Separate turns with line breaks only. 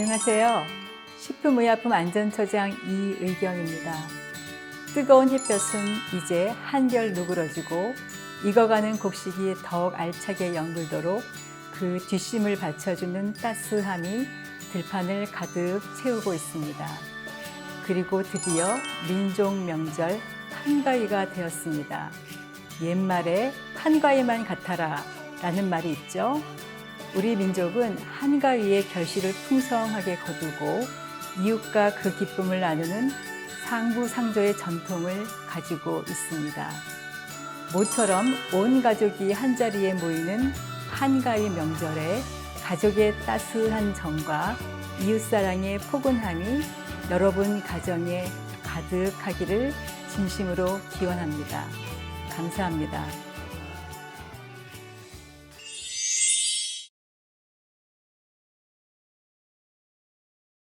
안녕하세요. 식품의약품 안전처장 이의경입니다. 뜨거운 햇볕은 이제 한결 누그러지고 익어가는 곡식이 더욱 알차게 연글도록 그 뒷심을 받쳐주는 따스함이 들판을 가득 채우고 있습니다. 그리고 드디어 민족 명절 한가위가 되었습니다. 옛말에 한가위만 같아라 라는 말이 있죠. 우리 민족은 한가위의 결실을 풍성하게 거두고 이웃과 그 기쁨을 나누는 상부상조의 전통을 가지고 있습니다. 모처럼 온 가족이 한자리에 모이는 한가위 명절에 가족의 따스한 정과 이웃사랑의 포근함이 여러분 가정에 가득하기를 진심으로 기원합니다. 감사합니다.